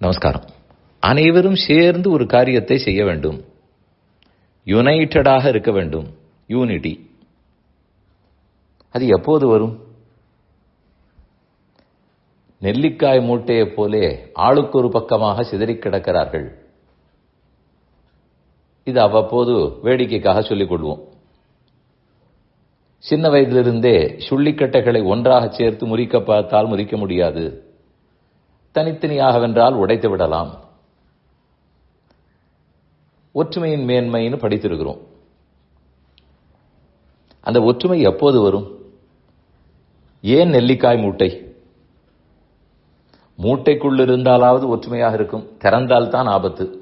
நமஸ்காரம். அனைவரும் சேர்ந்து ஒரு காரியத்தை செய்ய வேண்டும். யுனைட்டடாக இருக்க வேண்டும். யூனிட்டி. அது எப்போது வரும்? நெல்லிக்காய் மூட்டையைப் போலே ஆளுக்கு ஒரு பக்கமாக சிதறிக் கிடக்கிறார்கள். இது அவ்வப்போது வேடிக்கைக்காக சொல்லிக் கொள்வோம். சின்ன வயதிலிருந்தே சுள்ளிக்கட்டைகளை ஒன்றாக சேர்த்து முறிக்க பார்த்தால் முறிக்க முடியாது. தனித்தனியாக வென்றால் உடைத்து விடலாம். ஒற்றுமையின் மேன்மைன்னு படித்திருக்கிறோம். அந்த ஒற்றுமை எப்போது வரும்? ஏன் நெல்லிக்காய் மூட்டை? மூட்டைக்குள் இருந்தாலாவது ஒற்றுமையாக இருக்கும். திறந்தால் தான் ஆபத்து.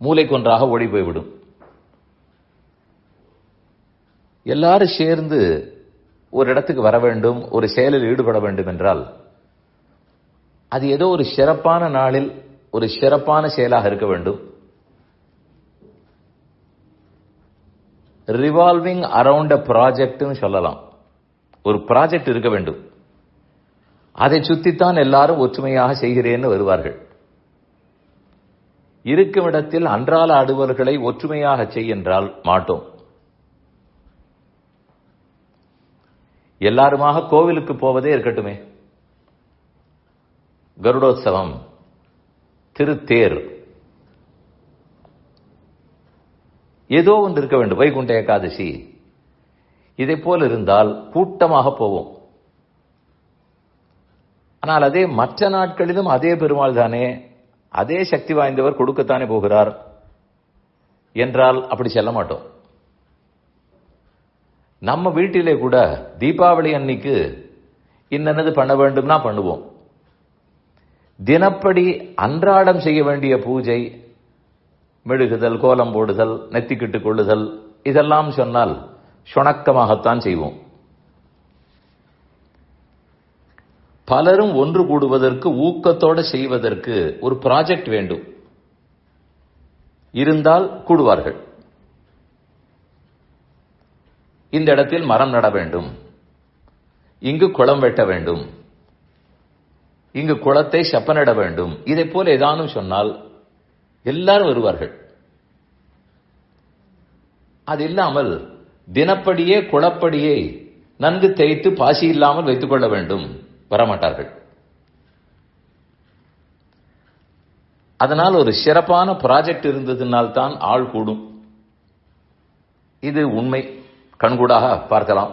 மூளைக்கொன்றாக ஓடி போய்விடும் எல்லாரும் சேர்ந்து ஒரு இடத்துக்கு வர வேண்டும் ஒரு செயலில் ஈடுபட வேண்டும் என்றால் அது ஏதோ ஒரு சிறப்பான நாளில் ஒரு சிறப்பான செயலாக இருக்க வேண்டும். ரிவால்விங் அரவுண்ட் அ ப்ராஜெக்ட்னு சொல்லலாம். ஒரு ப்ராஜெக்ட் இருக்க வேண்டும். அதை சுத்தித்தான் எல்லாரும் ஒற்றுமையாக செய்கிறேன்னு வருவார்கள். இருக்கும் இடத்தில் அன்றாட அடுவர்களை ஒற்றுமையாக செய்கின்றால் மாட்டோம். எல்லாருமாக கோவிலுக்கு போவதே இருக்கட்டுமே. கருடோத்சவம் திருத்தேர். ஏதோ ஒன்று இருக்க வேண்டும். வைகுண்ட ஏகாதசி. இதை போல் இருந்தால் கூட்டமாக போவோம். ஆனால் அதே மற்ற நாட்களிலும் அதே பெருமாள் தானே அதே சக்தி வாய்ந்தவர் கொடுக்கத்தானே போகிறார் என்றால் அப்படி செல்ல மாட்டோம். நம்ம வீட்டிலே கூட தீபாவளி அன்னைக்கு இன்னது பண்ண வேண்டும்னா பண்ணுவோம். தினப்படி அன்றாடம் செய்ய வேண்டிய பூஜை மெழுகுதல் கோலம் போடுதல் நெத்திக்கிட்டு கொள்ளுதல் இதெல்லாம் சொன்னால் சுணக்கமாகத்தான் செய்வோம். பலரும் ஒன்று கூடுவதற்கு ஊக்கத்தோடு செய்வதற்கு ஒரு ப்ராஜெக்ட் வேண்டும். இருந்தால் கூடுவார்கள். இந்த இடத்தில் மரம் நட வேண்டும். இங்கு குளம் வெட்ட வேண்டும். இங்கு குளத்தை செப்பனிட வேண்டும். இதை போல ஏதானும் சொன்னால் எல்லாரும் வருவார்கள். அது இல்லாமல் தினப்படியே குளப்படியே நன்கு தேய்த்து பாசி இல்லாமல் வைத்துக் கொள்ள வேண்டும். வரமாட்டார்கள். அதனால் ஒரு சிறப்பான ப்ராஜெக்ட் இருந்ததுனால் தான் ஆள் கூடும். இது உண்மை. கண்கூடாக பார்க்கலாம்.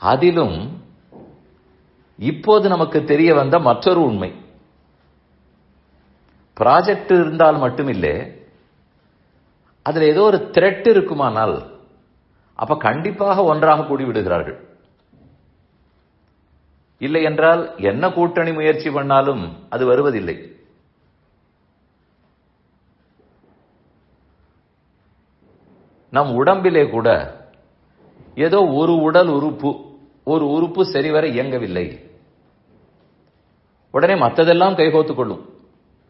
அதிலும் இப்போது நமக்கு தெரிய வந்த மற்றொரு உண்மை. ப்ராஜெக்ட் இருந்தால் மட்டுமில்லை அதுல ஏதோ ஒரு த்ரெட் இருக்குமானால் அப்ப கண்டிப்பாக ஒன்றாக கூடி விடுகிறார்கள் இல்லை என்றால் என்ன கூட்டணி முயற்சி பண்ணாலும் அது வருவதில்லை. நம் உடம்பிலே கூட ஏதோ ஒரு உடல் உறுப்பு ஒரு உறுப்பு சரிவர இயங்கவில்லை. உடனே மற்றதெல்லாம் கைகோத்து கொள்ளும்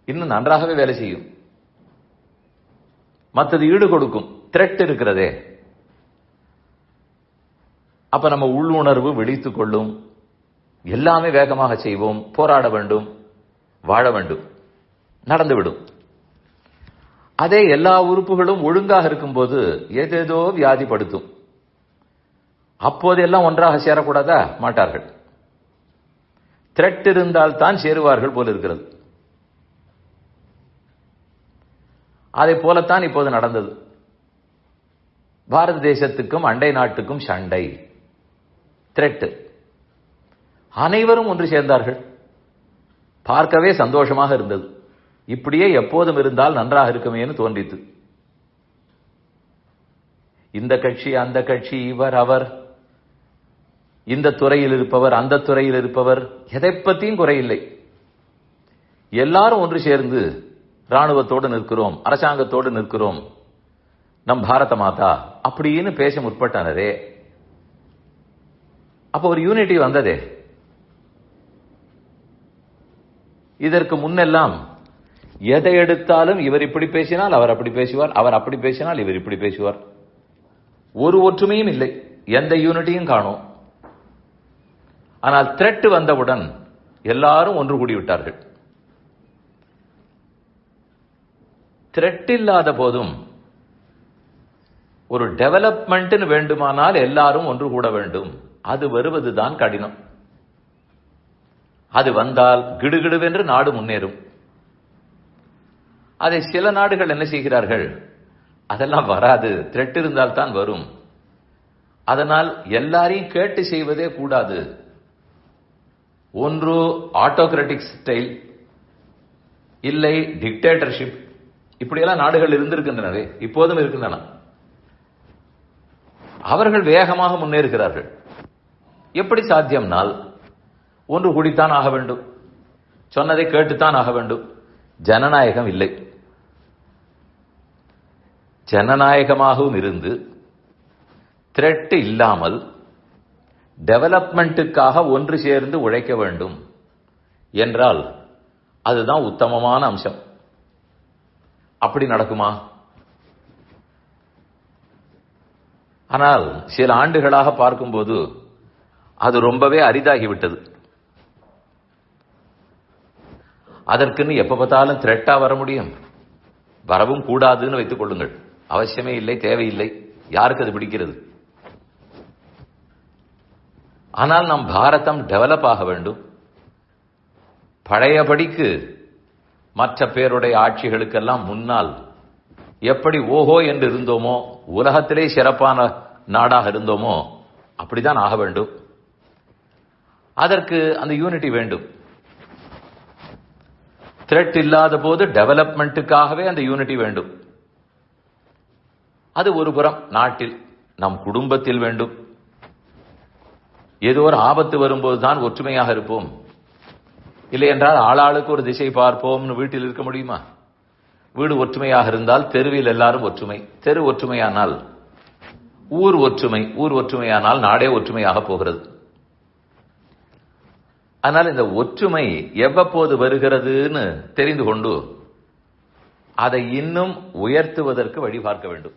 இன்னும் நன்றாகவே வேலை செய்யும். மற்றது ஈடு கொடுக்கும். த்ரெட் இருக்கிறதே. அப்ப நம்ம உள்ளுணர்வு விழித்துக் கொள்ளும் எல்லாமே வேகமாக செய்வோம். போராட வேண்டும். வாழ வேண்டும். நடந்துவிடும். அதே எல்லா உறுப்புகளும் ஒழுங்காக இருக்கும்போது ஏதேதோ வியாதிப்படுத்தும். அப்போதெல்லாம் ஒன்றாக சேரக்கூடாதா? மாட்டார்கள். த்ரெட் இருந்தால் தான் சேருவார்கள் போல இருக்கிறது. அதை போலத்தான் இப்போது நடந்தது. பாரத தேசத்துக்கும் அண்டை நாட்டுக்கும் சண்டை. த்ரெட் அனைவரும் ஒன்று சேர்ந்தார்கள். பார்க்கவே சந்தோஷமாக இருந்தது. இப்படியே எப்போதும் இருந்தால் நன்றாக இருக்குமேனு தோன்றித்து இந்த கட்சி அந்த கட்சி இவர் அவர் இந்த துறையில் இருப்பவர் அந்த துறையில் இருப்பவர் எதை பத்தியும் குறையில்லை. எல்லாரும் ஒன்று சேர்ந்து ராணுவத்தோடு நிற்கிறோம் அரசாங்கத்தோடு நிற்கிறோம். நம் பாரத மாதா அப்படின்னு பேச முற்பட்டானதே அப்ப ஒரு யூனிட்டி வந்ததே. இதற்கு முன்னெல்லாம் எதை எடுத்தாலும் இவர் இப்படி பேசினால் அவர் அப்படி பேசுவார் அவர் அப்படி பேசினால் இவர் இப்படி பேசுவார். ஒரு ஒற்றுமையும் இல்லை. எந்த யூனிட்டியும் காணும். ஆனால் திரட்டு வந்தவுடன் எல்லாரும் ஒன்று கூடி விட்டார்கள். த்ரெட் இல்லாத போதும் ஒரு டெவலப்மெண்ட்னு வேண்டுமானால் எல்லாரும் ஒன்று கூட வேண்டும். அது வருவதுதான் கடினம். அது வந்தால் கிடுகிடுவென்று நாடு முன்னேறும். அதை சில நாடுகள் என்ன செய்கிறார்கள்? அதெல்லாம் வராது. த்ரெட் இருந்தால் தான் வரும். அதனால் எல்லாரையும் கேட்டு செய்வதே கூடாது. ஒன்று ஆட்டோகிராட்டிக் ஸ்டைல் இல்லை டிக்டேட்டர்ஷிப் இப்படியெல்லாம் நாடுகள் இருந்திருக்கின்றனவே இப்போதும் இருக்கின்றன. அவர்கள் வேகமாக முன்னேறுகிறார்கள். எப்படி சாத்தியம்னால் ஒன்று கூடித்தான் ஆக வேண்டும். சொன்னதை கேட்டுத்தான் ஆக வேண்டும். ஜனநாயகம் இல்லை. ஜனநாயகமாகவும் இருந்து த்ரெட் இல்லாமல் டெவலப்மெண்ட்டுக்காக ஒன்று சேர்ந்து உழைக்க வேண்டும் என்றால் அதுதான் உத்தமமான அம்சம். அப்படி நடக்குமா? ஆனால் சில ஆண்டுகளாக பார்க்கும்போது அது ரொம்பவே அரிதாகிவிட்டது. அதற்குன்னு எப்ப பார்த்தாலும் த்ரெட்டா வர முடியும். வரவும் கூடாதுன்னு வைத்துக் கொள்ளுங்கள். அவசியமே இல்லை தேவையில்லை. யாருக்கு அது பிடிக்கிறது? ஆனால் நம் பாரதம் டெவலப் ஆக வேண்டும். பழையபடிக்கு மற்ற பேருடைய ஆட்சிகளுக்கெல்லாம் முன்னால் எப்படி ஓஹோ என்று இருந்தோமோ உலகத்திலே சிறப்பான நாடாக இருந்தோமோ அப்படிதான் ஆக வேண்டும். அதற்கு அந்த யூனிட்டி வேண்டும். த்ரெட் இல்லாத போது டெவலப்மெண்ட்டுக்காகவே அந்த யூனிட்டி வேண்டும். அது ஒரு புறம் நாட்டில் நம் குடும்பத்தில் வேண்டும். ஏதோ ஒரு ஆபத்து வரும்போது தான் ஒற்றுமையாக இருப்போம். இல்லை என்றால் ஆளாளுக்கு ஒரு திசை பார்ப்போம்னு வீட்டில் இருக்க முடியுமா? வீடு ஒற்றுமையாக இருந்தால் தெருவில் எல்லாரும் ஒற்றுமை. தெரு ஒற்றுமையானால் ஊர் ஒற்றுமை. ஊர் ஒற்றுமையானால் நாடே ஒற்றுமையாக போகிறது. ஆனால் இந்த ஒற்றுமை எவ்வப்போது வருகிறதுன்னு தெரிந்து கொண்டு அதை இன்னும் உயர்த்துவதற்கு வழி பார்க்க வேண்டும்.